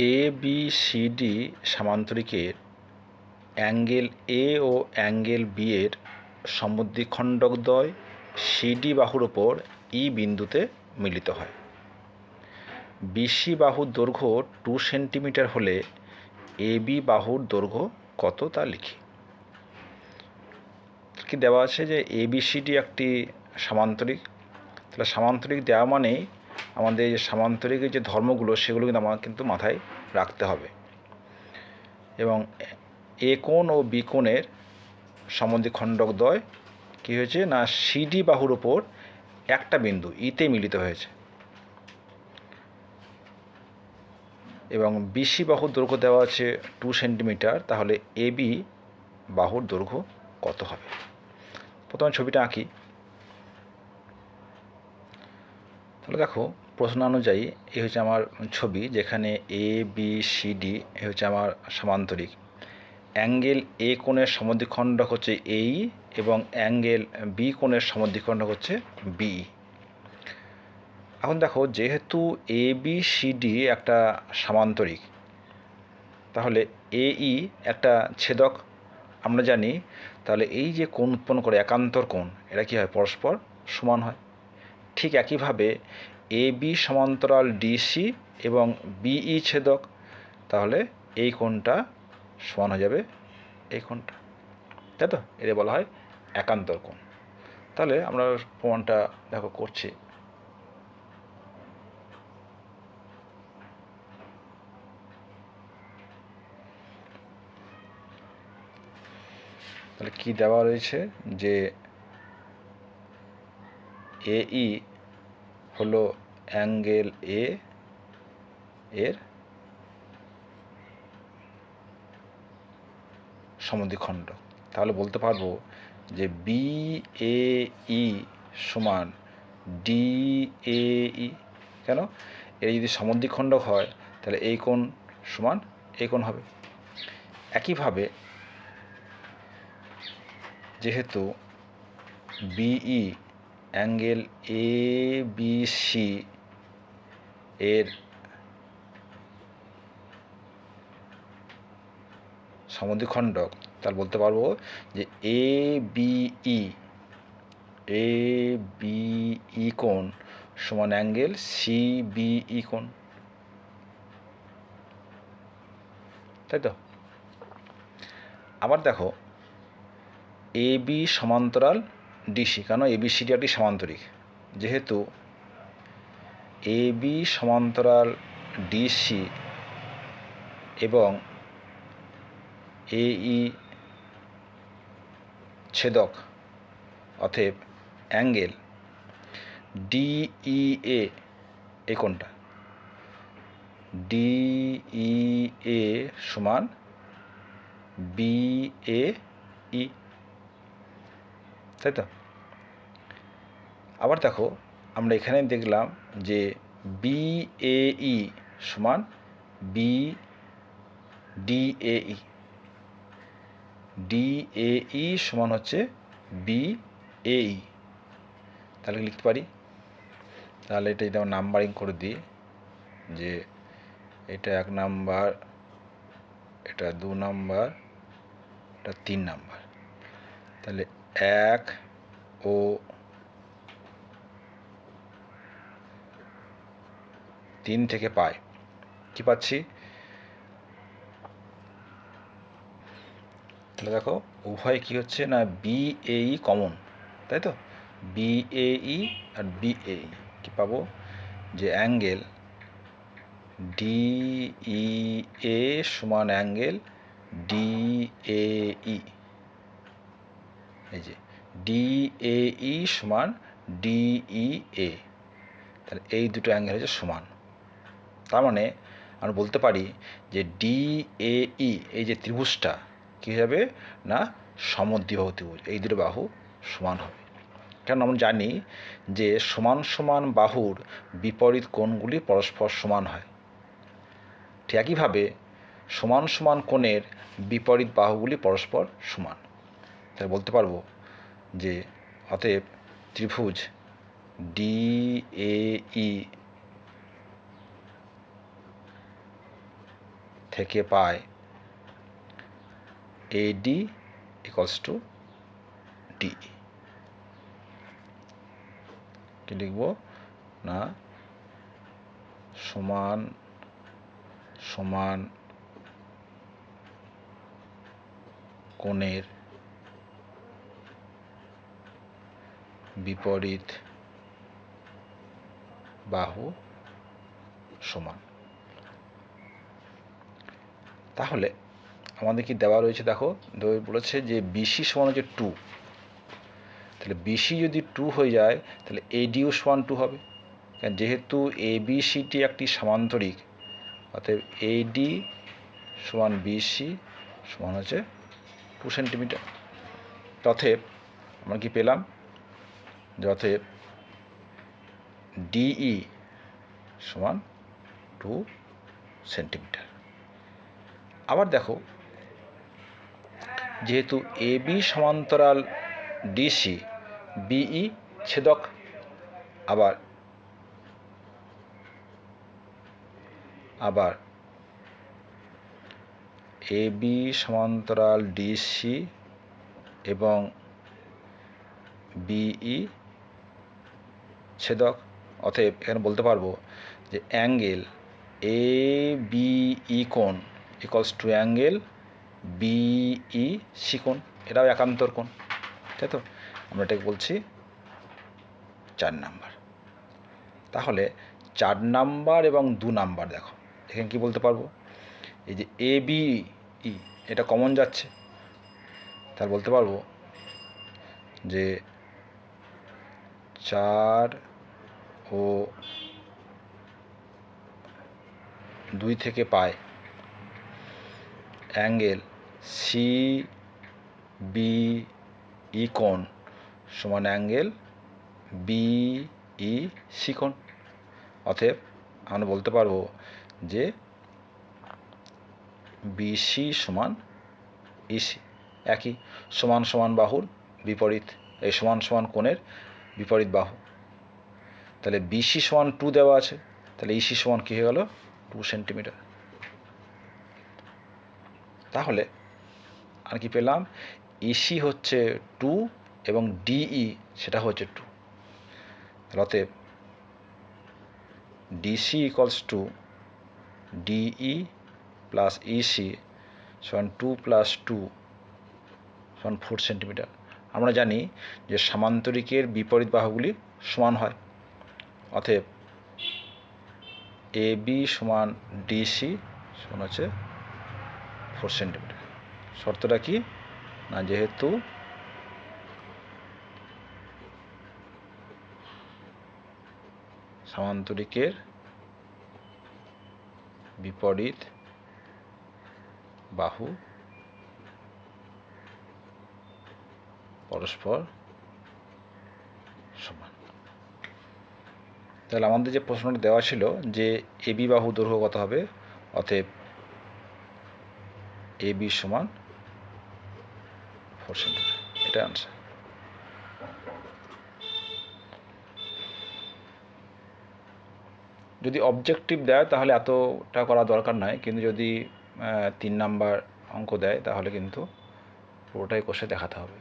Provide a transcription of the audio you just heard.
এ B C D সামান্তরিকের angle A ও angle B এর সমদ্বিখণ্ডকদ্বয় সিডি বাহুর ওপর ই বিন্দুতে মিলিত হয়। বিসি বাহুর দৈর্ঘ্য টু সেন্টিমিটার হলে এ বি বাহুর দৈর্ঘ্য কত তা লিখি। কি দেওয়া আছে যে এ বি একটি সামান্তরিক? তাহলে সামান্তরিক দেওয়া মানেই আমাদের যে সামান্তরিক যে ধর্মগুলো, সেগুলো কিন্তু আমার কিন্তু মাথায় রাখতে হবে। এবং এ ও বি কোণের সমদ্বিখণ্ডক দ্বয় কী হয়েছে না সিডি বাহুর ওপর একটা বিন্দু, ইতে মিলিত হয়েছে। এবং বিসি বাহুর দৈর্ঘ্য দেওয়া আছে টু সেন্টিমিটার, তাহলে এ বি বাহুর দৈর্ঘ্য কত হবে? প্রথমে ছবিটা আঁকি। তাহলে দেখো, প্রশ্ন অনুযায়ী এই হচ্ছে আমার ছবি যেখানে A B C D A হচ্ছে আমার সমান্তরিক। অ্যাঙ্গেল এ কোণের সমদ্বিখণ্ডক হচ্ছে এই এবং অ্যাঙ্গেল বি কোণের সমদ্বিখণ্ডক হচ্ছে বি এখন দেখো, যেহেতু এ বি সি ডি একটা সামান্তরিক, তাহলে এ ই একটা ছেদক, আমরা জানি, তাহলে এই যে কোণ উৎপন্ন করে একান্তর কোণ এরা কী হয়? পরস্পর সমান হয়। ঠিক একইভাবে এ বি সমান্তরাল ডিসি এবং বিই ছেদক, তাহলে এই কোণটা সমান হয়ে যাবে এই কোণটা। তাই তো? এদের বলা হয় একান্তর কোণ। তাহলে আমরা প্রমাণটা দেখো করছি। তাহলে কি দেওয়া রয়েছে? যে ই হলো অ্যাঙ্গেল এ এর সমদ্বিখণ্ড। তাহলে বলতে পারব যে বি এ ই সমান ডি এ ই কেন? এর যদি সমদ্বিখণ্ডক হয়, তাহলে এই কোণ সমান এই কোণ হবে। একইভাবে যেহেতু BE angle A, B, C এর সমদ্বিখণ্ডক তাহলে বলতে পারব যে এ বিই এ বিই কোণ সমান অ্যাঙ্গেল সি বিই কোণ। তাই তো? আবার দেখো, এ, বি সমান্তরাল ডিসি কেন এ বি সিডি একটি সমান্তরিক? যেহেতু এ বি সমান্তরাল ডিসি এবং এ ই ছেদক, অতএব অ্যাঙ্গেল ডিই এ এই কোনটা ডিই এ সমান বি এ ই তাই তো? আবার দেখো, আমরা এখানে দেখলাম যে বি এ ই সমান B D A E D A E সমান হচ্ছে বি এ ই তাহলে লিখতে পারি? তাহলে এটা যদি আমরা নাম্বারিং করে দিই, যে এটা এক নাম্বার, এটা দু নাম্বার, এটা তিন নাম্বার। তাহলে এক ও তিন থেকে পাই কি পাচ্ছি? তাহলে দেখো, উভয় কি হচ্ছে না বি এই কমন তাই তো? বি এই আর বি এই কি পাবো? যে অ্যাঙ্গেল ডি ই এ সমান অ্যাঙ্গেল ডি এ ই এই যে ডি এ ই সমান এ তাহলে এই দুটো অ্যাঙ্গেল হচ্ছে সমান। তার মানে আমরা বলতে পারি যে ডি এ ই এই যে ত্রিভুজটা, কী হবে না, সমদ্বিবাহু ত্রিভুজ, এই দুটো বাহু সমান হবে। কারণ আমরা জানি যে সমান সমান বাহুর বিপরীত কোণগুলি পরস্পর সমান হয়। ঠিক একইভাবে সমান সমান কোণের বিপরীত বাহুগুলি পরস্পর সমান। তাই বলতে পারব যে অতএব ত্রিভুজ ডি এ ই থেকে পায় এডি ইকলস টু ডি কি লিখব? না। সমান সমান কোণের বিপরীত বাহু সমান। তাহলে আমাদের কি দেওয়া রয়েছে দেখো? বলেছে যে বিসি সমান হচ্ছে টু তাহলে বিসি যদি টু হয়ে যায়, তাহলে এডিও সমান টু হবে। কারণ যেহেতু এ বিসিটি একটি সামান্তরিক, অতএব এডি সমান বিসি সমান হচ্ছে টু সেন্টিমিটার তথেব আমরা কি পেলাম? অতএব ডিই সমান টু সেন্টিমিটার আবার দেখো, যেহেতু এ বি সমান্তরাল ডিসি বিই ছেদক আবার আবার এ বি সমান্তরাল ডিসি এবং বিই ছেদক, অতএব এখানে বলতে পারব যে অ্যাঙ্গেল এ বিই কোণ equals to angle BE C কোণ, এটাও একান্তর কোণ, তাই তো? আমরা এটাকে বলছি চার নাম্বার। তাহলে চার নাম্বার এবং দু নাম্বার দেখো, এখানে কি বলতে পারব? এই যে এ বি ই এটা কমন যাচ্ছে। তার বলতে পারব যে চার ও দুই থেকে পায় অ্যাঙ্গেল সি বি ই কোণ সমান অ্যাঙ্গেল বি ই সি কোণ অতএব আমরা বলতে পারব যে বিসি সমান ইসি একই সমান সমান বাহুর বিপরীত, এই সমান সমান কোণের বিপরীত বাহু। তাহলে বিসি সমান টু দেওয়া আছে। তাহলে ইসি সমান কী হয়ে গেল? টু সেন্টিমিটার তাহলে আর কি পেলাম? ইসি হচ্ছে টু এবং ডিই সেটা হচ্ছে টু অতএব DC equals to DE plus EC সমান টু প্লাস টু সমান ফোর সেন্টিমিটার আমরা জানি যে সামান্তরিকের বিপরীত বাহুগুলি সমান হয়। অতএব এ বি সমান ডিসি সমান হচ্ছে ফোর সেন্টিমিটার শর্তটা কি? না, যেহেতু সামান্তরিকের বিপরীত বাহু পরস্পর সমান। তাহলে আমাদের যে প্রশ্নটা দেওয়া ছিল যে এবি বাহু দৈর্ঘ্য কত হবে, অতএব এ বি সমান ফোর সেন্টিমিটার। এটা আনসার যদি অবজেক্টিভ দেয়, তাহলে এতটা করা দরকার নয় কিন্তু যদি তিন নাম্বার অঙ্ক দেয়, তাহলে কিন্তু পুরোটাই কষে দেখাতে হবে।